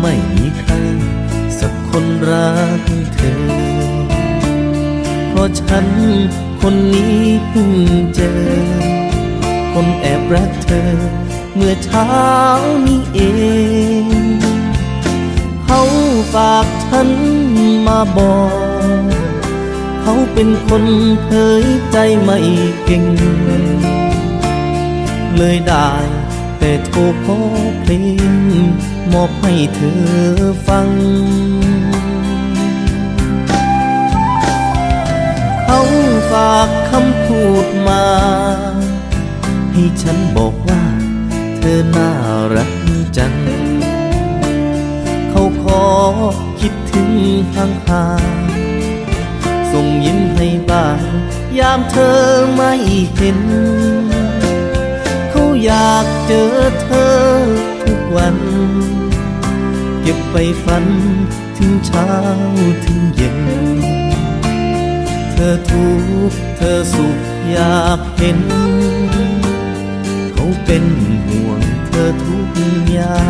ไม่มีใคร สักคนรักเธอ เพราะฉันคนนี้เพิ่งเจอ คนแอบรักเธอ เมื่อเช้านี้เอง เขาฝากฉันมาบอก เขาเป็นคนเผยใจไม่เก่ง เลยได้ แต่โทรขอเพลงมอบให้เธอฟัง เขาฝากคำพูดมา ให้ฉันบอกว่า เธอน่ารักจัง เขาขอคิดถึงห่างหางๆส่งยิ้มให้บ้างยามเธอไม่เห็น อยากเจอเธอทุกวัน เก็บไปฝันถึงเช้าถึงเย็น เธอทุกเธอสุขอยากเห็น เขาเป็นห่วงเธอทุกอย่า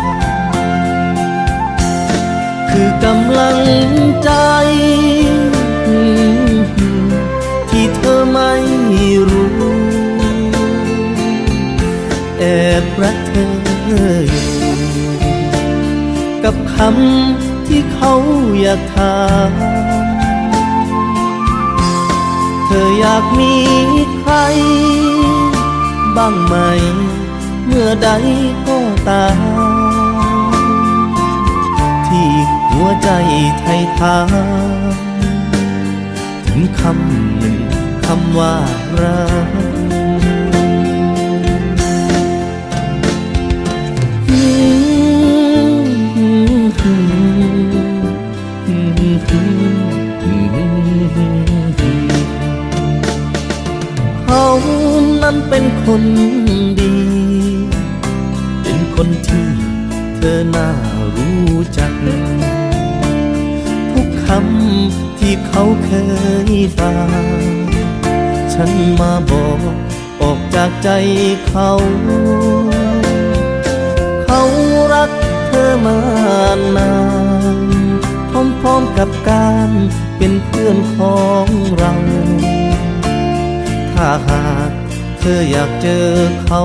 งคือกำลังใจ บรักเธออยู่กับคำที่เขาอยากถามเธออยากมีใคร บ้างไหม เมื่อใดก็ตาม ที่หัวใจไทยทามถึงคำหนึ่งคำว่ารัก นั้นเป็นคนดี เป็นคนที่เธอน่ารู้จัก ทุกคำที่เขาเคยฟังฉันมาบอกออกจากใจเขา เขารักเธอมานานพร้อมๆกับการเป็นเพื่อนของเรา ถ้าหากเธออยากเจอเขา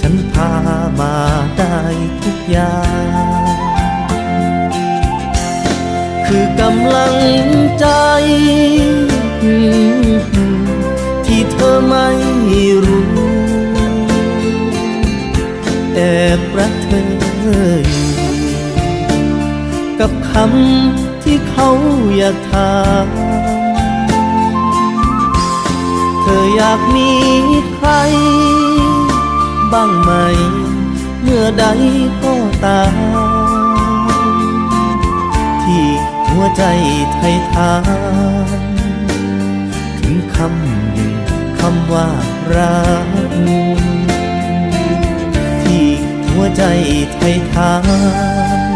ฉันพามาได้ทุกอย่าง คือกำลังใจ ที่เธอไม่รู้แอบรักเธออยู่กับคำที่เขาอยากถามากมีใคร บ้างไหม เมื่อใดก็ตาม ที่หัวใจไทยทาน ถึงคำหนึ่งคำว่ารักที่หัวใจไทยทาน